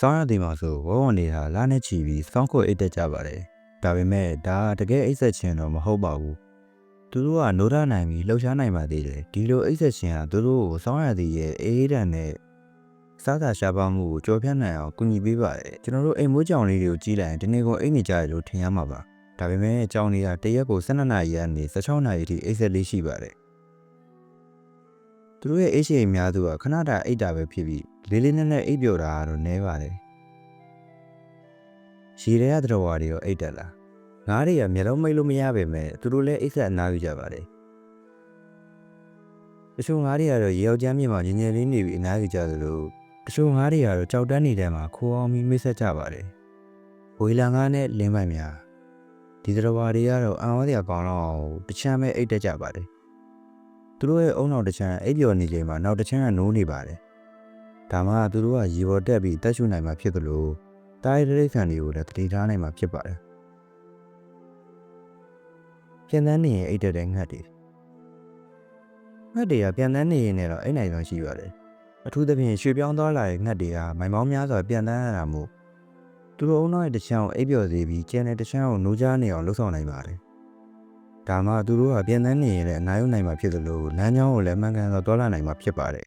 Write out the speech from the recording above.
စောင်းရသည်မှာဆိုဝဝနေတာလာနဲ့ချီပြီးစောင်းခုတ်အိတ်တက်ကြပါတယ်ဒါပေမဲ့ဒါတကယ်အိတ်ဆက်ခြင်းတော့မဟုတ်ပါဘူးသူတို့ကနိုးထနိုင်ပြီးလှုပ်ရှားနိုင်ပါသေးတယ်ဒီလိုအိတ်ဆက်ခြင်းကသူတို့ကိုစောင်းရသည်ရဲ့အေးအေးတန်နဲ့စားသာရှားပါမှုကိုကြော်ဖြတ်နိုင်အောင်ကူညီပေးပါတယ်ကျွန်တော်တို့အိမ်မိုးကြောင်လေးတွေကိုကြီးလိုက်ရင်ဒီနေ့ကအိတ်နေကြရလို့ထင်ရမှာပါဒါပေမဲ့ကြောင်တွေကတရက်ကို12နာရီကနေ16နာရီထိအိတ်ဆက်လေးရှိပါတယ်သူတို့ရဲ့အိတ်ရှိအများစုကခဏတာအိတ်တာပဲဖြစ်ပြီး လေးလေးနက်နက်အိတ်ပျော်တာကတော့နည်းပါတယ်။ရေထဲကသတ္တဝါတွေရောအိတ်တက်လာငါးတွေကမျက်လုံးမိတ်လို့မရပေမဲ့သူတို့လည်းအိတ်ဆက်အနားယူကြပါတယ်။တချို့ငါးတွေကတော့ရေရောက်ချမ်းမြေမှာညင်ညင်လေးနေပြီးအနားယူကြသလိုတချို့ငါးတွေကတော့ကြောက်တန်းနေတဲ့မှာခိုးအောင်ပြီးမိတ်ဆက်ကြပါတယ်။ဝေလာငါးနဲ့လင်းပိုင်များဒီသတ္တဝါတွေကတော့အံ့ဩစရာကောင်းတော့တချမ်းပဲအိတ်တက်ကြပါတယ်။သူတို့ရဲ့အုံနောက်တစ်ချမ်းအိပ်ပျော်နေချိန်မှာနောက်တစ်ချမ်းကနိုးနေပါတယ်။ ဒါမှသူတို့ကရေပေါ်တက်ပြီးတက်ရှူနိုင်မှာဖြစ်သလိုတားရတဲ့ခံတွေကိုလည်းတတိထားနိုင်မှာဖြစ်ပါတယ်။ပြန်တန်းနေရင်အိတ်တက်တဲ့ငှက်တွေငှက်တွေကပြန်တန်းနေရင်လည်းတော့အိတ်နိုင်ဆုံးရှိပါတယ်။အထူးသဖြင့်ရွှေပြောင်းသွားလာတဲ့ငှက်တွေကမိုင်ပေါင်းများစွာပြန်တန်းရတာမို့သူတို့အုံနောက်ရဲ့တစ်ချမ်းကိုအိပ်ပျော်စေပြီးကျန်တဲ့တစ်ချမ်းကိုနိုးကြားနေအောင်လှုပ်ဆောင်နိုင်ပါတယ်။ဒါမှသူတို့ကပြန်တန်းနေရင်လည်းအနားယူနိုင်မှာဖြစ်သလိုလမ်းကြောင်းကိုလည်းမှန်ကန်စွာတွာလာနိုင်မှာဖြစ်ပါတယ်